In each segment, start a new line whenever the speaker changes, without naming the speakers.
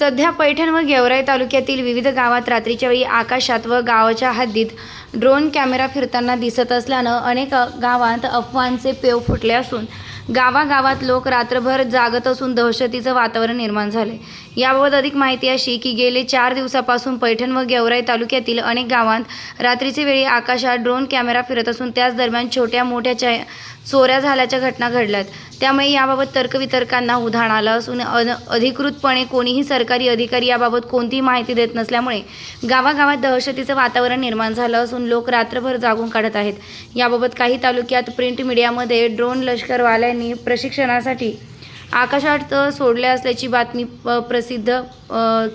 सध्या पैठण व गेवराई तालुक्यातील विविध गावात रात्रीच्या वेळी आकाशात व गावाच्या हद्दीत ड्रोन कॅमेरा फिरताना दिसत असल्यानं अनेक गावांत गावात अफवांचे पेव फुटले असून गावागावात लोक रात्रभर जागत असून दहशतीचं वातावरण निर्माण झाले याबाबत अधिक माहिती अशी की गेले चार दिवसापासून पैठण व गेवराई तालुक्यातील अनेक गावांत रात्रीच्या वेळी आकाशात ड्रोन कॅमेरा फिरत असून त्याच दरम्यान छोट्या मोठ्या चोऱ्या झाल्याच्या घटना घडल्यात. त्यामुळे याबाबत तर्कवितर्कांना उधाण आलं असून अन अधिकृतपणे कोणीही सरकारी अधिकारी याबाबत कोणतीही माहिती देत नसल्यामुळे गावागावात दहशतीचं वातावरण निर्माण झालं असून लोक रात्रभर जागून काढत आहेत. याबाबत काही तालुक्यात प्रिंट मीडियामध्ये ड्रोन लष्करवाल्यांनी प्रशिक्षणासाठी आकाशात सोडले असल्याची बातमी प- प्रसिद्ध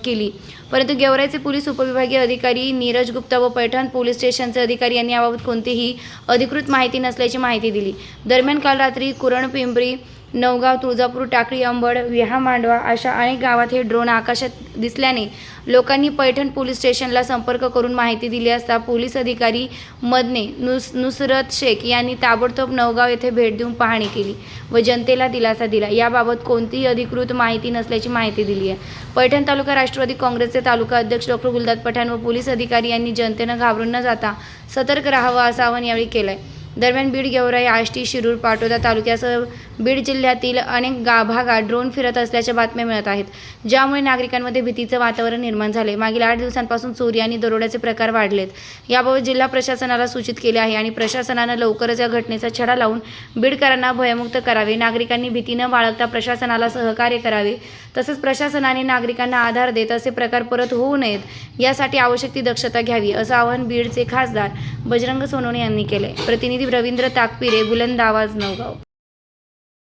केली. परंतु गेवराईचे पोलीस उपविभागीय अधिकारी नीरज गुप्ता व पैठण पोलीस स्टेशनचे अधिकारी यांनी याबाबत कोणतीही अधिकृत माहिती नसल्याची माहिती दिली. दरम्यान काल रात्री कुरण पिंपरी नवगाव तुळजापूर टाकळी अंबड विहा मांडवा अशा अनेक गावात हे ड्रोन आकाशात दिसल्याने लोकांनी पैठण पोलीस स्टेशनला संपर्क करून माहिती दिली असता पोलीस अधिकारी मदने नुस नुसरत शेख यांनी ताबडतोब नवगाव येथे भेट देऊन पाहणी केली व जनतेला दिलासा दिला. याबाबत कोणतीही अधिकृत माहिती नसल्याची माहिती दिली आहे. पैठण तालुका राष्ट्रवादी काँग्रेसचे तालुका अध्यक्ष डॉक्टर गुलदाद पठाण व पोलीस अधिकारी यांनी जनतेनं घाबरून न जाता सतर्क राहावं असं आवाहन यावेळी केलं आहे दरम्यान बीड गेवराई आष्टी शिरूर पाटोदा तालुक्यासह बीड जिल्ह्यातील अनेक गा भागात ड्रोन फिरत असल्याच्या बातम्या मिळत आहेत. ज्यामुळे नागरिकांमध्ये भीतीचं वातावरण निर्माण झाले. मागील आठ दिवसांपासून चोरी आणि दरोड्याचे प्रकार वाढलेत. याबाबत जिल्हा प्रशासनाला सूचित केले आहे आणि प्रशासनानं लवकरच या घटनेचा छडा लावून बीडकरांना भयमुक्त करावे. नागरिकांनी भीती न बाळगता प्रशासनाला सहकार्य करावे. तसंच प्रशासनाने नागरिकांना आधार देत असे प्रकार परत होऊ नयेत यासाठी आवश्यक ती दक्षता घ्यावी असं आवाहन बीडचे खासदार बजरंग सोनवणे यांनी केले प्रतिनिधी रवींद्र ताकपिरे बुलंद आवाज नवगाव